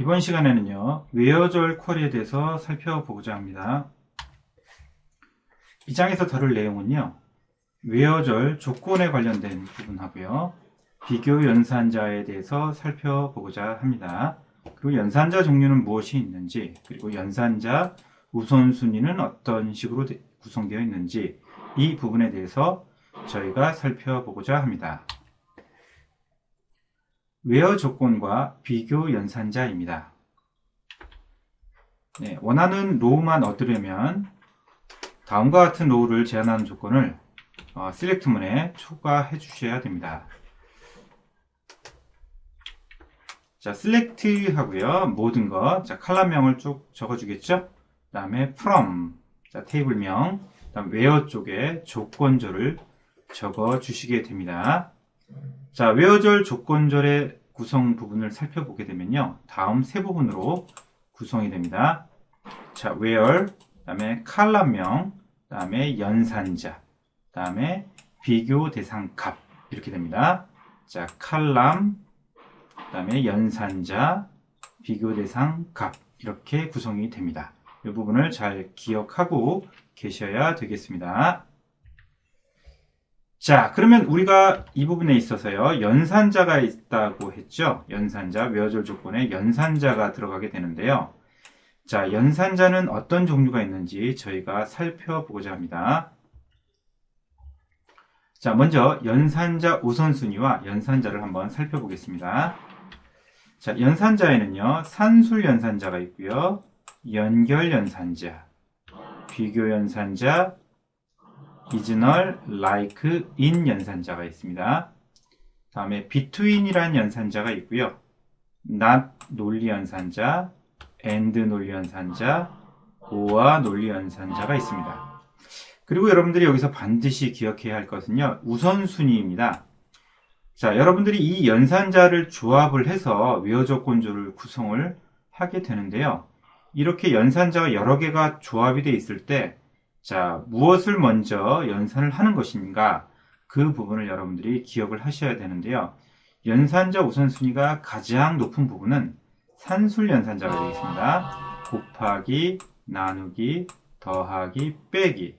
이번 시간에는요, 외어절 쿼리에 대해서 살펴보고자 합니다. 이 장에서 다룰 내용은요, 외어절 조건에 관련된 부분하고요, 비교 연산자에 대해서 살펴보고자 합니다. 그리고 연산자 종류는 무엇이 있는지, 그리고 연산자 우선순위는 어떤 식으로 구성되어 있는지, 이 부분에 대해서 저희가 살펴보고자 합니다. 웨어 조건과 비교 연산자입니다. 네, 원하는 로우만 얻으려면 다음과 같은 로우를 제한하는 조건을 어, 셀렉트문에 초과해 주셔야 됩니다. 자, 셀렉트 하고요. 모든 것. 자, 칼럼명을 쭉 적어 주겠죠? 그 다음에 from. 자, 테이블명. 그 다음 웨어 쪽에 조건절을 적어 주시게 됩니다. 자, 웨어절 조건절의 구성 부분을 살펴보게 되면요. 다음 세 부분으로 구성이 됩니다. 자, where, 그 다음에 칼럼명, 그 다음에 연산자, 그 다음에 비교 대상 값 이렇게 됩니다. 자, 칼럼, 그 다음에 연산자, 비교 대상 값 이렇게 구성이 됩니다. 이 부분을 잘 기억하고 계셔야 되겠습니다. 자, 그러면 우리가 이 부분에 있어서요, 연산자가 있다고 했죠? 연산자, 외어절 조건에 연산자가 들어가게 되는데요. 자, 연산자는 어떤 종류가 있는지 저희가 살펴보고자 합니다. 자, 먼저 연산자 우선순위와 연산자를 한번 살펴보겠습니다. 자, 연산자에는요, 산술 연산자가 있고요, 연결 연산자, 비교 연산자, 이즈널, like, in 연산자가 있습니다. 다음에 between이라는 연산자가 있고요. not 논리 연산자, and 논리 연산자, or와 논리 연산자가 있습니다. 그리고 여러분들이 여기서 반드시 기억해야 할 것은요. 우선순위입니다. 자, 여러분들이 이 연산자를 조합을 해서 외어 조건조를 구성을 하게 되는데요. 이렇게 연산자가 여러 개가 조합이 되어 있을 때 자, 무엇을 먼저 연산을 하는 것인가? 그 부분을 여러분들이 기억을 하셔야 되는데요. 연산자 우선순위가 가장 높은 부분은 산술 연산자가 되겠습니다. 곱하기, 나누기, 더하기, 빼기.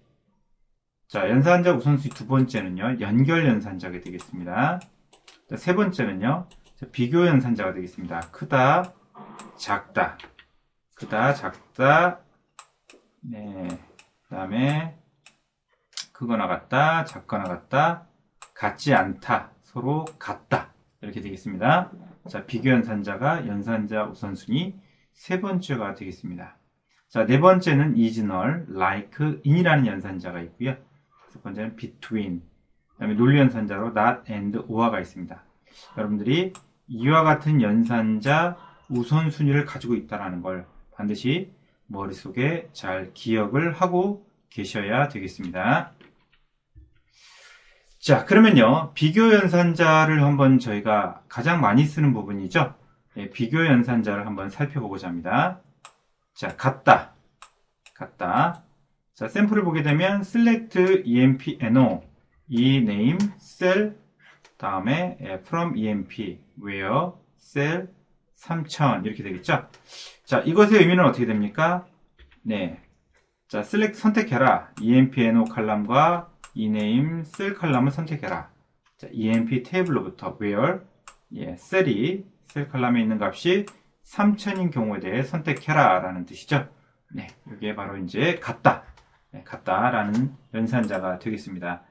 자, 연산자 우선순위 두 번째는요, 연결 연산자가 되겠습니다. 자, 세 번째는요, 비교 연산자가 되겠습니다. 크다, 작다. 크다, 작다, 네. 그 다음에 크거나 같다, 작거나 같다, 같지 않다, 서로 같다 이렇게 되겠습니다. 자, 비교 연산자가 연산자 우선순위 세 번째가 되겠습니다. 자, 네 번째는 이즈널, like, in이라는 연산자가 있고요. 첫 번째는 between, 그 다음에 논리 연산자로 not and or가 있습니다. 여러분들이 이와 같은 연산자 우선순위를 가지고 있다는 걸 반드시 머릿속에 잘 기억을 하고 계셔야 되겠습니다. 자, 그러면요. 비교 연산자를 한번 저희가 가장 많이 쓰는 부분이죠. 네, 비교 연산자를 한번 살펴보고자 합니다. 자, 같다. 같다. 자, 샘플을 보게 되면 select emp no e name cell 다음에 from emp where cell 3000 이렇게 되겠죠. 자, 이것의 의미는 어떻게 됩니까? 네. 자, select 선택해라. emp no 칼럼과 ename cell 칼럼을 선택해라. 자, emp 테이블로부터 where 예, 셀이 셀 칼럼에 있는 값이 3000인 경우에 대해 선택해라 라는 뜻이죠. 네, 이게 바로 이제 같다. 네, 같다라는 연산자가 되겠습니다.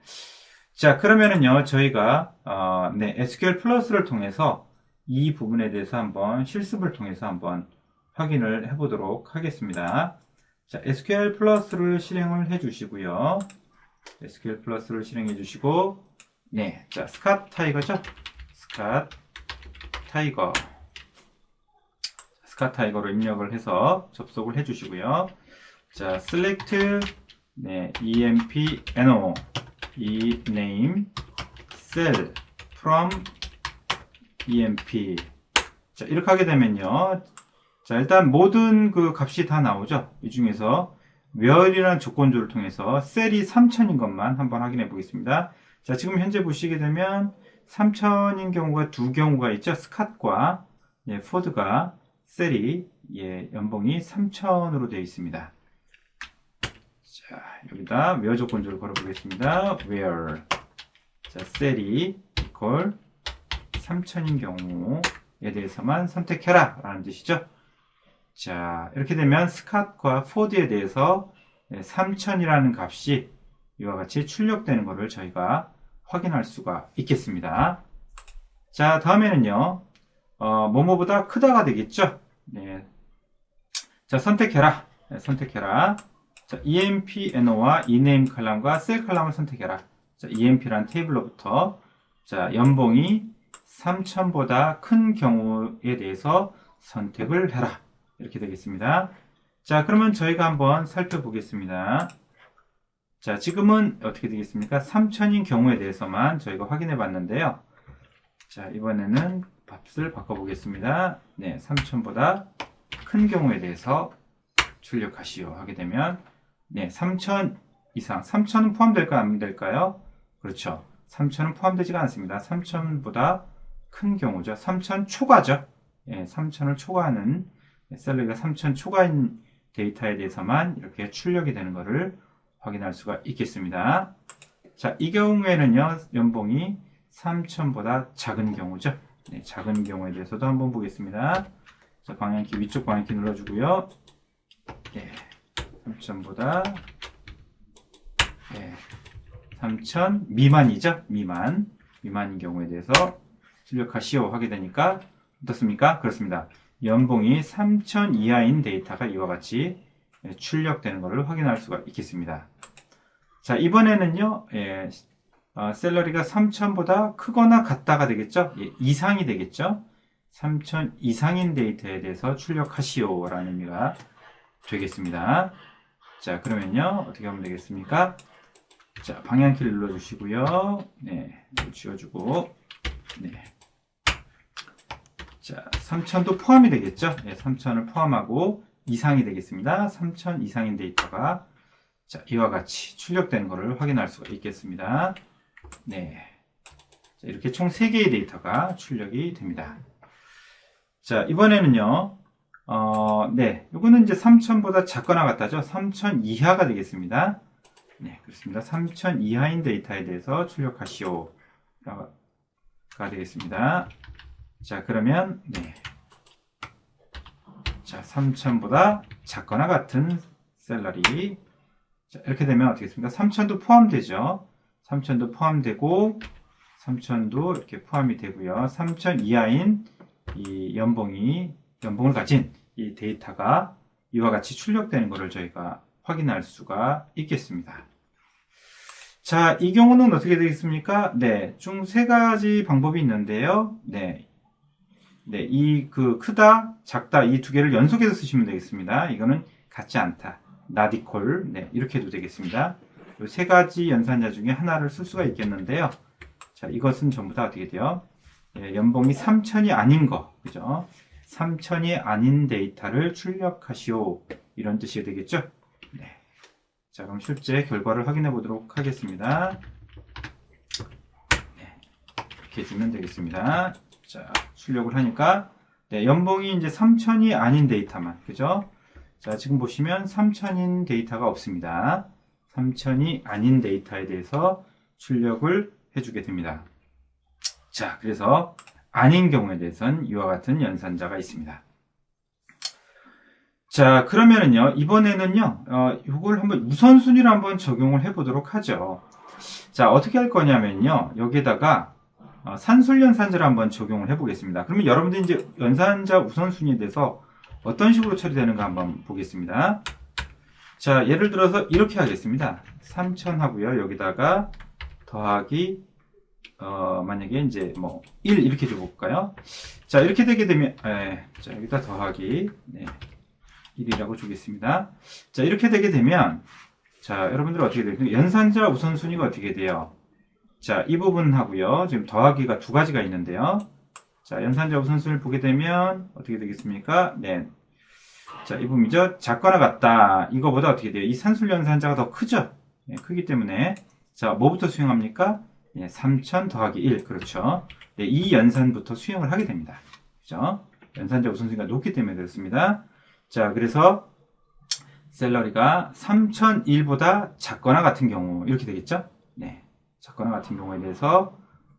자, 그러면은요, 저희가, 어, 네, SQL 플러스를 통해서 이 부분에 대해서 한번 실습을 통해서 한번 확인을 해보도록 하겠습니다. 자, SQL 플러스를 실행을 해 주시고요. SQL 플러스를 실행해 주시고, 네, 자, 스캇 타이거죠? 스캇 타이거. 스캇 타이거로 입력을 해서 접속을 해 주시고요. 자, select, 네, emp no, e name, cell, from, emp. 자, 이렇게 하게 되면요. 자, 일단 모든 그 값이 다 나오죠. 이 중에서 where이라는 조건조를 통해서 셀이 3000인 것만 한번 확인해 보겠습니다. 자, 지금 현재 보시게 되면 3000인 경우가 두 경우가 있죠. 스캇과 예, 포드가 셀이 예, 연봉이 3천으로 되어 있습니다. 자, 여기다 where 조건조를 걸어 보겠습니다. where 자, 셀이 equal 3천인 경우에 대해서만 선택해라 라는 뜻이죠. 자, 이렇게 되면 스캇과 포드에 대해서 3천이라는 값이 이와 같이 출력되는 것을 저희가 확인할 수가 있겠습니다. 자, 다음에는요, 어, 뭐뭐보다 크다가 되겠죠? 네. 자, 선택해라. 네, 선택해라. 자, EMPNO와 eName 칼럼과 셀 칼럼을 선택해라. 자, EMP란 테이블로부터 자, 연봉이 3천보다 큰 경우에 대해서 선택을 해라. 이렇게 되겠습니다. 자, 그러면 저희가 한번 살펴보겠습니다. 자, 지금은 어떻게 되겠습니까? 3천인 경우에 대해서만 저희가 확인해 봤는데요. 자, 이번에는 값을 바꿔보겠습니다. 네, 3천보다 큰 경우에 대해서 출력하시오 하게 되면 네, 3천 이상, 3천은 포함될까요? 안 될까요? 그렇죠. 3천은 포함되지가 않습니다. 3천보다 큰 경우죠. 3천 초과죠. 예, 3천을 초과하는 셀러리가 3천 초과인 데이터에 대해서만 이렇게 출력이 되는 것을 확인할 수가 있겠습니다. 자, 이 경우에는요, 연봉이 3천보다 작은 경우죠. 네, 작은 경우에 대해서도 한번 보겠습니다. 자, 방향키 위쪽 방향키 눌러주고요. 예, 3천보다 예, 3천 미만이죠. 미만 미만인 경우에 대해서 출력하시오 하게 되니까 어떻습니까? 그렇습니다. 연봉이 3천 이하인 데이터가 이와 같이 출력되는 것을 확인할 수가 있겠습니다. 자, 이번에는요, 예, 어, 셀러리가 3천보다 크거나 같다가 되겠죠? 예, 이상이 되겠죠? 3천 이상인 데이터에 대해서 출력하시오 라는 의미가 되겠습니다. 자, 그러면요, 어떻게 하면 되겠습니까? 자, 방향키를 눌러주시고요. 네, 지워주고, 네. 자, 3천도 포함이 되겠죠? 네, 3천을 포함하고 이상이 되겠습니다. 3천 이상인 데이터가 자, 이와 같이 출력되는 것을 확인할 수가 있겠습니다. 네. 자, 이렇게 총 3개의 데이터가 출력이 됩니다. 자, 이번에는요, 어, 네. 요거는 이제 3천보다 작거나 같다죠? 3천 이하가 되겠습니다. 네, 그렇습니다. 3천 이하인 데이터에 대해서 출력하시오. 가 되겠습니다. 자, 그러면, 네. 자, 3천보다 작거나 같은 셀러리. 자, 이렇게 되면 어떻게 됐습니까? 3천도 포함되죠. 3천도 포함되고, 3천도 이렇게 포함이 되고요. 3천 이하인 이 연봉이, 연봉을 가진 이 데이터가 이와 같이 출력되는 것을 저희가 확인할 수가 있겠습니다. 자, 이 경우는 어떻게 되겠습니까? 네, 총세 가지 방법이 있는데요. 네, 네, 이 그 크다, 작다 이 두 개를 연속해서 쓰시면 되겠습니다. 이거는 같지 않다, 나디콜, 네, 이렇게 해도 되겠습니다. 이세 가지 연산자 중에 하나를 쓸 수가 있겠는데요. 자, 이것은 전부 다 어떻게 돼요? 예, 연봉이 3천이 아닌 거, 그죠? 3천이 아닌 데이터를 출력하시오. 이런 뜻이 되겠죠? 네. 자, 그럼 실제 결과를 확인해 보도록 하겠습니다. 네. 이렇게 해주면 되겠습니다. 자, 출력을 하니까, 네, 연봉이 이제 3천이 아닌 데이터만, 그죠? 자, 지금 보시면 3천인 데이터가 없습니다. 3천이 아닌 데이터에 대해서 출력을 해주게 됩니다. 자, 그래서 아닌 경우에 대해서는 이와 같은 연산자가 있습니다. 자, 그러면은요, 이번에는요, 어, 이걸 한번 우선순위를 한번 적용을 해보도록 하죠. 자, 어떻게 할 거냐면요, 여기에다가 어, 산술 연산자를 한번 적용을 해보겠습니다. 그러면 여러분들이 이제 연산자 우선순위에 대해서 어떤 식으로 처리되는가 한번 보겠습니다. 자, 예를 들어서 이렇게 하겠습니다. 3천 하고요. 여기다가 더하기 어, 만약에 이제 뭐 1 이렇게 줘볼까요? 자, 이렇게 되게 되면 에, 자, 여기다 더하기 네, 1이라고 주겠습니다. 자, 이렇게 되게 되면 자, 여러분들 어떻게 돼요? 연산자 우선순위가 어떻게 돼요? 자, 이 부분 하고요. 지금 더하기가 두 가지가 있는데요. 자, 연산자 우선순위를 보게 되면 어떻게 되겠습니까? 네. 자, 이 부분이죠. 작거나 같다. 이거보다 어떻게 돼요? 이 산술 연산자가 더 크죠? 네, 크기 때문에 자, 뭐부터 수용합니까? 네, 3000 더하기 1. 그렇죠. 네, 이 연산부터 수용을 하게 됩니다. 그죠? 연산자 우선순위가 높기 때문에 그렇습니다. 자, 그래서 셀러리가 3001보다 작거나 같은 경우 이렇게 되겠죠? 네. 작거나 같은 경우에 대해서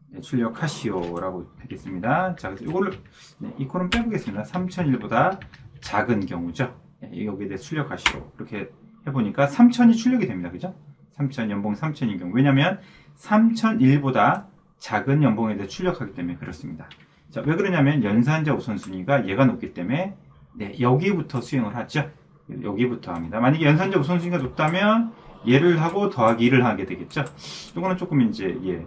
네, 출력하시오라고 되겠습니다. 자, 그래서 이거를 네, 이 콜은 빼보겠습니다. 3001보다 작은 경우죠. 네, 여기에 대해 출력하시오. 이렇게 해보니까 3000이 출력이 됩니다. 그죠? 3000 연봉 3000인 경우. 왜냐면 3001보다 작은 연봉에 대해 출력하기 때문에 그렇습니다. 자, 왜 그러냐면 연산자 우선순위가 얘가 높기 때문에 네, 여기부터 수행을 하죠. 여기부터 합니다. 만약에 연산자 우선순위가 높다면 얘를 하고 더하기 1을 하게 되겠죠. 이거는 조금 이제 예,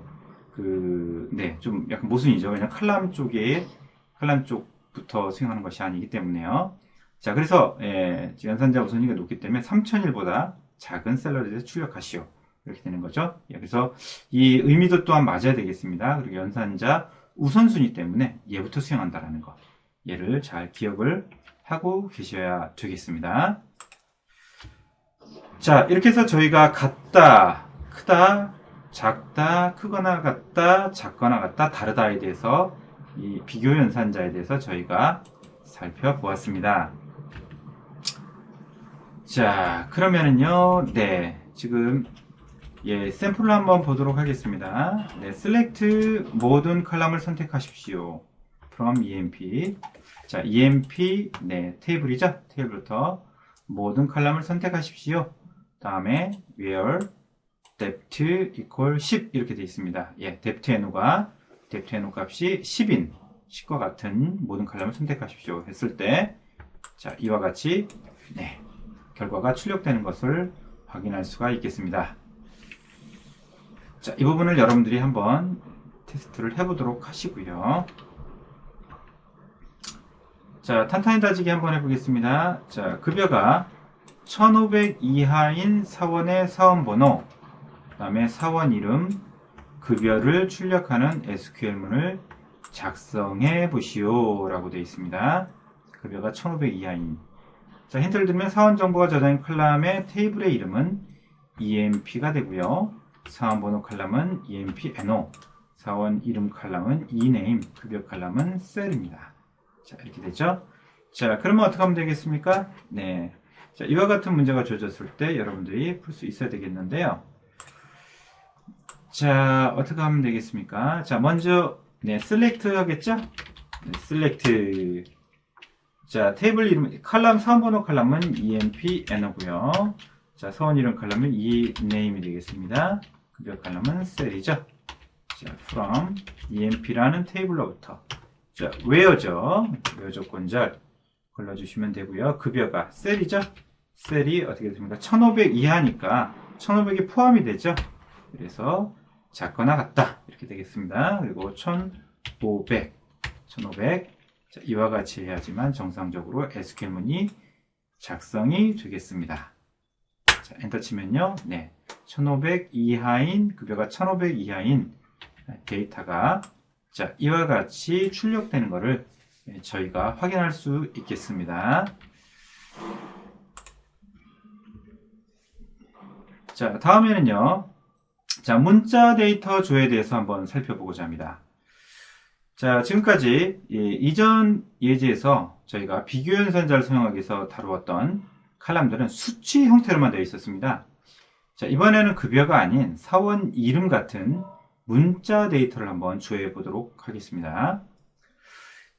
그, 네, 좀 약간 모순이죠. 왜냐면 칼럼 쪽에 칼럼 쪽부터 수행하는 것이 아니기 때문에요. 자, 그래서 예, 연산자 우선순위가 높기 때문에 3001보다 작은 셀러리에서 출력하시오. 이렇게 되는 거죠. 예, 그래서 이 의미도 또한 맞아야 되겠습니다. 그리고 연산자 우선순위 때문에 얘부터 수행한다라는 거. 얘를 잘 기억을 하고 계셔야 되겠습니다. 자, 이렇게 해서 저희가 같다, 크다, 작다, 크거나 같다, 작거나 같다, 다르다에 대해서 이 비교 연산자에 대해서 저희가 살펴보았습니다. 자, 그러면은요, 네, 지금 예, 샘플을 한번 보도록 하겠습니다. 네, select 모든 컬럼을 선택하십시오. from emp. 자, emp, 네, 테이블이죠? 테이블부터 모든 컬럼을 선택하십시오. 다음에 where depth equal 10 이렇게 되어 있습니다. 예, depth n가 depth n 값이 10인 10과 같은 모든 컬럼을 선택하십시오. 했을 때, 자, 이와 같이 네, 결과가 출력되는 것을 확인할 수가 있겠습니다. 자, 이 부분을 여러분들이 한번 테스트를 해보도록 하시고요. 자, 탄탄히 다지기 한번 해보겠습니다. 자, 급여가 1500 이하인 사원의 사원번호, 그 다음에 사원 이름, 급여를 출력하는 SQL문을 작성해 보시오 라고 되어 있습니다. 급여가 1500 이하인 자, 힌트를 드리면 사원 정보가 저장인 컬럼의 테이블의 이름은 EMP가 되고요. 사원 번호 컬럼은 EMP NO, 사원 이름 컬럼은 eName, 급여 컬럼은 셀입니다. 자, 이렇게 되죠. 자, 그러면 어떻게 하면 되겠습니까? 네. 자, 이와 같은 문제가 주어졌을 때 여러분들이 풀 수 있어야 되겠는데요. 자, 어떻게 하면 되겠습니까? 자, 먼저, 네, select 하겠죠? 네, select. 자, 테이블 이름, 칼럼, 사원번호 칼럼은 emp n어고요 자, 서원 이름 칼럼은 eName이 되겠습니다. 급여 칼럼은 셀이죠. 자, from emp라는 테이블로부터 자, where죠. where 조건절 걸러주시면 되고요. 급여가 셀이죠. 셀이 어떻게 됩니까? 1500 이하니까 1500이 포함이 되죠. 그래서 작거나 같다 이렇게 되겠습니다. 그리고 1500 1500 자, 이와 같이 해야지만 정상적으로 SQL문이 작성이 되겠습니다. 자, 엔터 치면요. 네. 1500 이하인, 급여가 1500 이하인 데이터가 자, 이와 같이 출력되는 것을 저희가 확인할 수 있겠습니다. 자, 다음에는요. 자, 문자 데이터 조에 대해서 한번 살펴보고자 합니다. 자, 지금까지 이전 예제에서 저희가 비교 연산자를 사용하기 위해서 다루었던 칼럼들은 수치 형태로만 되어 있었습니다. 자, 이번에는 급여가 아닌 사원 이름 같은 문자 데이터를 한번 조회해 보도록 하겠습니다.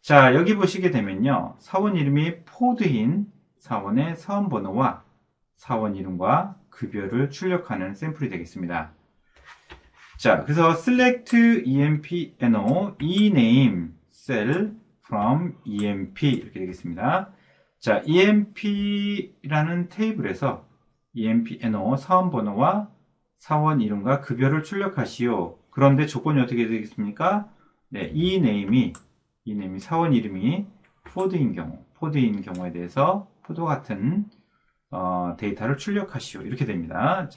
자, 여기 보시게 되면요. 사원 이름이 포드인 사원의 사원 번호와 사원 이름과 급여를 출력하는 샘플이 되겠습니다. 자, 그래서 select emp no ename cell from emp 이렇게 되겠습니다. 자, emp라는 테이블에서 emp no 사원 번호와 사원 이름과 급여를 출력하시오. 그런데 조건이 어떻게 되겠습니까? 네, 이 네임이 이 네임이 사원 이름이 포드인 경우, 포드인 경우에 대해서 포도 같은 어, 데이터를 출력하시오. 이렇게 됩니다.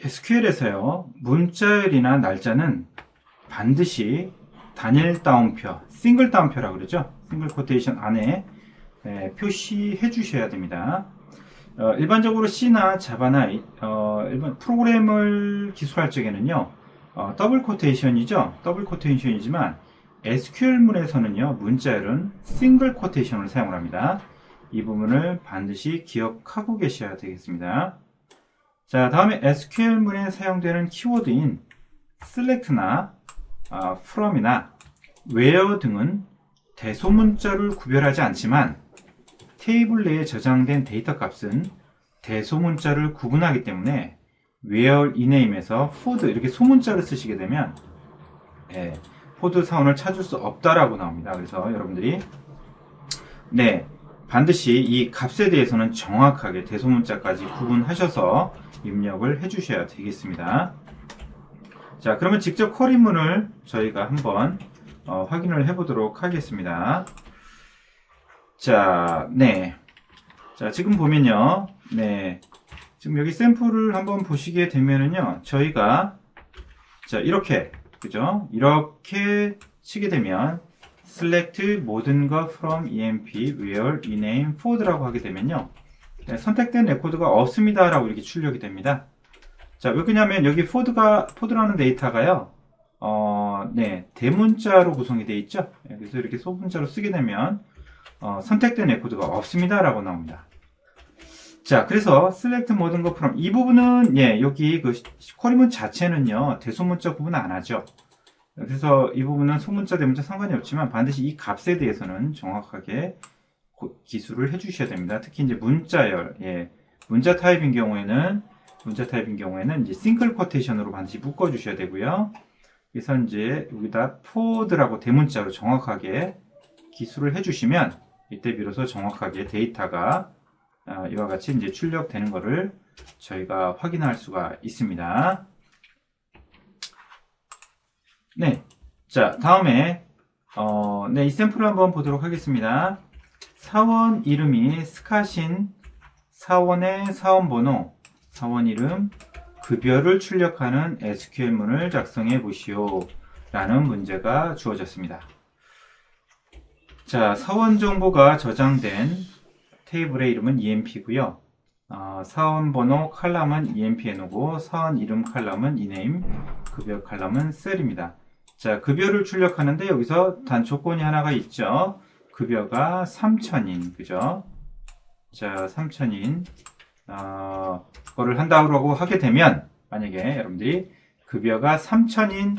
SQL에서요, 문자열이나 날짜는 반드시 단일 따옴표, 싱글 따옴표라고 그러죠. 싱글 코테이션 안에 네, 표시해 주셔야 됩니다. 어, 일반적으로 C나 자바나 어, 일반 프로그램을 기술할 적에는요, 어, 더블 코테이션이죠. 더블 코테이션이지만 SQL문에서는요, 문자열은 싱글 코테이션을 사용을 합니다. 이 부분을 반드시 기억하고 계셔야 되겠습니다. 자, 다음에 SQL문에 사용되는 키워드인 select나 아, from이나 where 등은 대소문자를 구별하지 않지만 테이블 내에 저장된 데이터 값은 대소문자를 구분하기 때문에 where ename에서 food 이렇게 소문자를 쓰시게 되면 예, 포드 사원을 찾을 수 없다라고 나옵니다. 그래서 여러분들이 네 반드시 이 값에 대해서는 정확하게 대소문자까지 구분하셔서 입력을 해주셔야 되겠습니다. 자 그러면 직접 쿼리문을 저희가 한번 어, 확인을 해보도록 하겠습니다. 자, 네. 자, 지금 보면요. 네. 지금 여기 샘플을 한번 보시게 되면은요. 저희가 자, 이렇게 그죠? 이렇게 치게 되면 select 모든 것 from emp where rename fold라고 하게 되면요. 네, 선택된 레코드가 없습니다. 라고 이렇게 출력이 됩니다. 자, 왜 그러냐면 여기 포드가, 포드라는 데이터가요. 어, 네, 대문자로 구성이 되어 있죠. 네, 그래서 이렇게 소문자로 쓰게 되면 어, 선택된 레코드가 없습니다. 라고 나옵니다. 자, 그래서 select 모든 것 from 이 부분은 예, 여기 그 쿼리문 자체는요. 대소문자 구분 안 하죠. 그래서 이 부분은 소문자 대문자 상관이 없지만 반드시 이 값에 대해서는 정확하게 기술을 해 주셔야 됩니다. 특히 이제 문자열, 예, 문자 타입인 경우에는 문자 타입인 경우에는 이제 싱글 쿼테이션으로 반드시 묶어 주셔야 되고요. 그래서 이제 여기다 포드라고 대문자로 정확하게 기술을 해 주시면 이때 비로소 정확하게 데이터가 어, 이와 같이 이제 출력되는 것을 저희가 확인할 수가 있습니다. 네. 자, 다음에, 어, 네, 이 샘플을 한번 보도록 하겠습니다. 사원 이름이 스카신, 사원의 사원 번호, 사원 이름, 급여를 출력하는 SQL문을 작성해 보시오. 라는 문제가 주어졌습니다. 자, 사원 정보가 저장된 테이블의 이름은 EMP고요. 어, 사원 번호 칼럼은 EMP에 놓고 사원 이름 칼럼은 이네임, 급여 칼럼은 셀입니다. 자, 급여를 출력하는데 여기서 단 조건이 하나가 있죠. 급여가 3천인, 그죠? 자, 3천인, 어, 그거를 한다고 하게 되면, 만약에 여러분들이 급여가 3천인,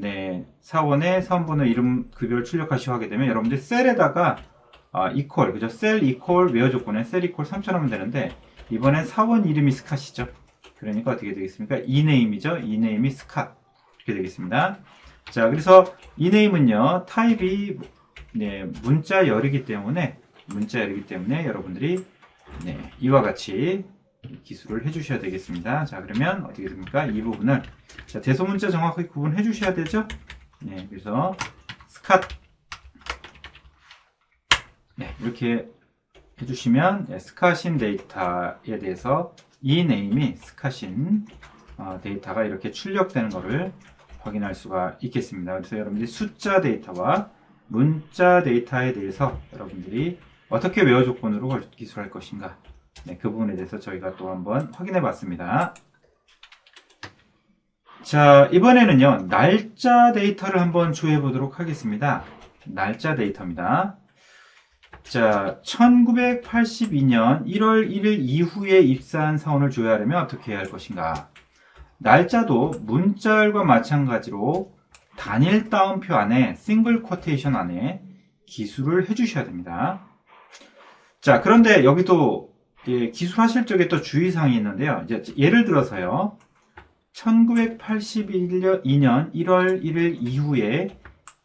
네, 사원의 사원번호 이름 급여를 출력하시고 하게 되면 여러분들 셀에다가 아, 이퀄, 그죠? 셀 이퀄 외어 조건에 셀 이퀄 3천 하면 되는데 이번엔 사원 이름이 스캇이죠. 그러니까 어떻게 되겠습니까? 이네임이죠. 이네임이 스캇. 이렇게 되겠습니다. 자, 그래서 이네임은요. 타입이 네, 문자열이기 때문에 문자열이기 때문에 여러분들이 네, 이와 같이 기술을 해주셔야 되겠습니다. 자, 그러면 어떻게 됩니까? 이 부분을 자, 대소문자 정확하게 구분해 주셔야 되죠? 네, 그래서 스캇 네, 이렇게 해주시면 네, 스카신 데이터에 대해서 이 네임이 스카신 어, 데이터가 이렇게 출력되는 것을 확인할 수가 있겠습니다. 그래서 여러분들이 숫자 데이터와 문자 데이터에 대해서 여러분들이 어떻게 외어 조건으로 기술할 것인가 네, 그 부분에 대해서 저희가 또 한번 확인해 봤습니다. 자, 이번에는요, 날짜 데이터를 한번 조회해 보도록 하겠습니다. 날짜 데이터입니다. 자, 1982년 1월 1일 이후에 입사한 사원을 조회하려면 어떻게 해야 할 것인가? 날짜도 문자열과 마찬가지로 단일 따옴표 안에 싱글 쿼테이션 안에 기술을 해주셔야 됩니다. 자, 그런데 여기도 예, 기술하실 적에 또 주의사항이 있는데요. 이제 예를 들어서요. 1982년 1월 1일 이후에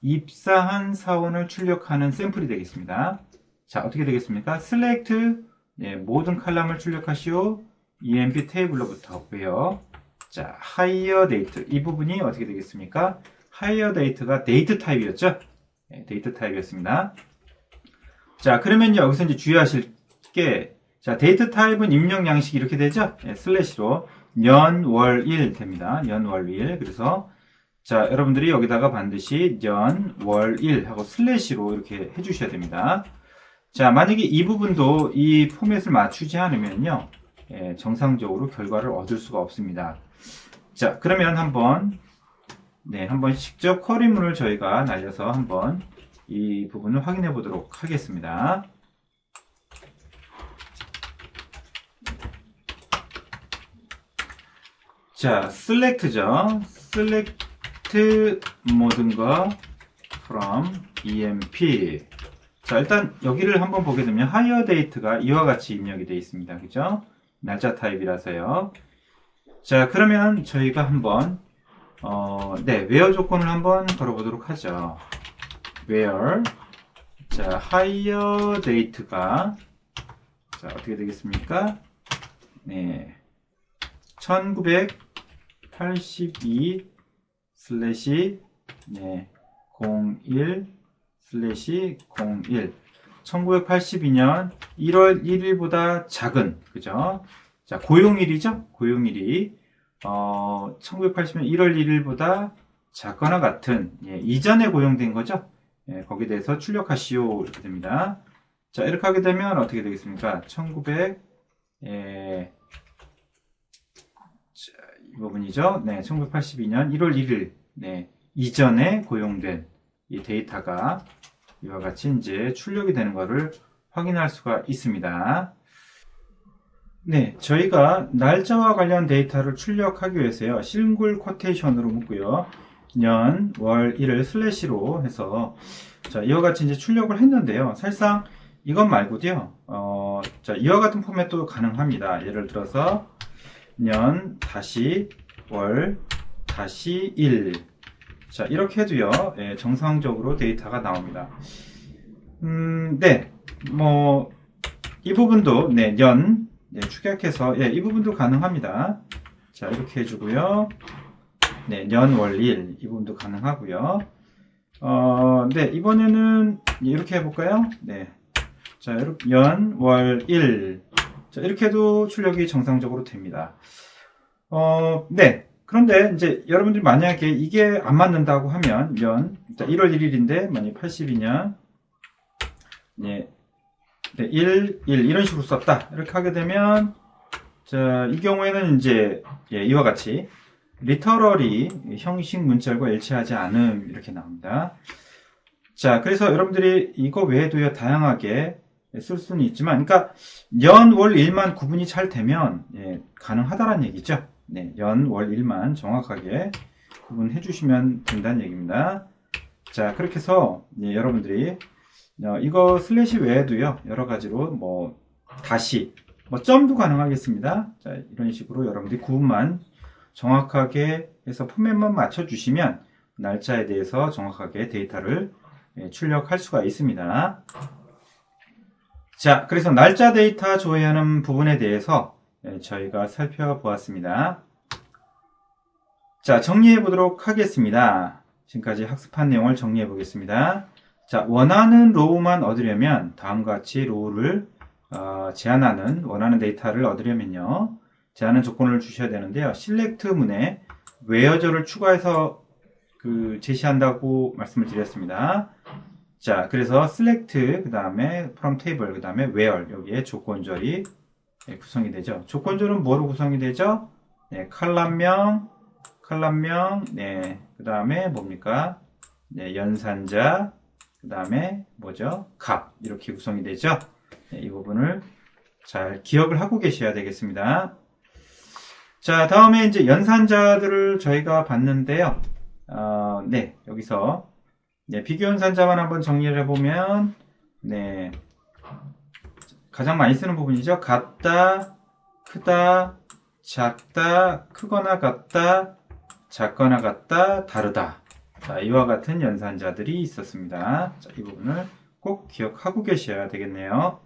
입사한 사원을 출력하는 샘플이 되겠습니다. 자, 어떻게 되겠습니까? select 네, 모든 칼럼을 출력하시오. emp 테이블로부터 고요. 자, higher date 이 부분이 어떻게 되겠습니까? higher date가 date 타입이었죠? 네, date 타입이었습니다. 자, 그러면 여기서 이제 주의하실 게 자, 데이트 타입은 입력 양식이 이렇게 되죠? 네, 슬래시로 년, 월, 일 됩니다. 년, 월, 일. 그래서 자, 여러분들이 여기다가 반드시 년, 월, 일 하고 슬래시로 이렇게 해 주셔야 됩니다. 자, 만약에 이 부분도 이 포맷을 맞추지 않으면요. 예, 정상적으로 결과를 얻을 수가 없습니다. 자, 그러면 한번 네, 한번 직접 쿼리문을 저희가 날려서 한번 이 부분을 확인해 보도록 하겠습니다. 자, select죠. select 모든 거 from emp. 자, 일단 여기를 한번 보게 되면 higher date가 이와 같이 입력이 되어 있습니다. 그죠? 날짜 타입이라서요. 자, 그러면 저희가 한번 어, 네, where 조건을 한번 걸어보도록 하죠. where 자, higher date가 자, 어떻게 되겠습니까? 네. 1982 슬래시 네, 01 슬래시 01 1982년 1월 1일보다 작은 그죠? 자, 고용일이죠? 고용일이 어, 1980년 1월 1일보다 작거나 같은 예, 이전에 고용된 거죠? 예, 거기에 대해서 출력하시오 이렇게 됩니다. 자, 이렇게 하게 되면 어떻게 되겠습니까? 1900 예, 자, 이 부분이죠. 네, 1982년 1월 1일 네, 이전에 고용된 이 데이터가 이와 같이 이제 출력이 되는 것을 확인할 수가 있습니다. 네, 저희가 날짜와 관련 데이터를 출력하기 위해서요. 싱글 쿼테이션으로 묶고요. 년, 월, 일을 슬래시로 해서 자, 이와 같이 이제 출력을 했는데요. 사실상 이것 말고도요. 어, 자, 이와 같은 포맷도 가능합니다. 예를 들어서 년 다시 월 다시 일. 자, 이렇게 해도요. 예, 정상적으로 데이터가 나옵니다. 음, 네. 뭐 이 부분도 네, 년 네, 축약해서 예, 이 부분도 가능합니다. 자, 이렇게 해주고요. 네, 년, 월, 일 이 부분도 가능하고요. 어, 네, 이번에는 이렇게 해볼까요? 네, 자, 연, 월, 일 자, 이렇게 해도 출력이 정상적으로 됩니다. 어, 네. 그런데 이제 여러분들이 만약에 이게 안 맞는다고 하면 연, 자, 1월 1일인데 만약 82년 네, 네, 1, 1 이런 식으로 썼다. 이렇게 하게 되면 자, 이 경우에는 이제 예, 이와 같이 리터럴이 형식 문자과 일치하지 않음 이렇게 나옵니다. 자, 그래서 여러분들이 이거 외에도요 다양하게 쓸 수는 있지만, 그러니까 연, 월, 일만 구분이 잘 되면 예, 가능하다는 얘기죠. 네, 연, 월, 일만 정확하게 구분해 주시면 된다는 얘기입니다. 자, 그렇게 해서 예, 여러분들이 어, 이거 슬래시 외에도요 여러 가지로 뭐 다시 뭐 점도 가능하겠습니다. 자, 이런 식으로 여러분들이 구분만 정확하게 해서 포맷만 맞춰 주시면 날짜에 대해서 정확하게 데이터를 예, 출력할 수가 있습니다. 자, 그래서 날짜 데이터 조회하는 부분에 대해서 예, 저희가 살펴보았습니다. 자, 정리해 보도록 하겠습니다. 지금까지 학습한 내용을 정리해 보겠습니다. 자, 원하는 로우만 얻으려면 다음과 같이 로우를 어, 제한하는 원하는 데이터를 얻으려면요. 제한하는 조건을 주셔야 되는데요. select 문에 where저를 추가해서 그 제시한다고 말씀을 드렸습니다. 자, 그래서 select 그 다음에 from table 그 다음에 where 여기에 조건절이 네, 구성이 되죠. 조건절은 뭐로 구성이 되죠? 네, 칼럼명, 칼럼명, 네, 그 다음에 뭡니까? 네, 연산자, 그 다음에 뭐죠? 값 이렇게 구성이 되죠. 네, 이 부분을 잘 기억을 하고 계셔야 되겠습니다. 자, 다음에 이제 연산자들을 저희가 봤는데요. 어, 네, 여기서 네, 비교 연산자만 한번 정리를 해보면 네, 가장 많이 쓰는 부분이죠. 같다, 크다, 작다, 크거나 같다, 작거나 같다, 다르다. 자, 이와 같은 연산자들이 있었습니다. 자, 이 부분을 꼭 기억하고 계셔야 되겠네요.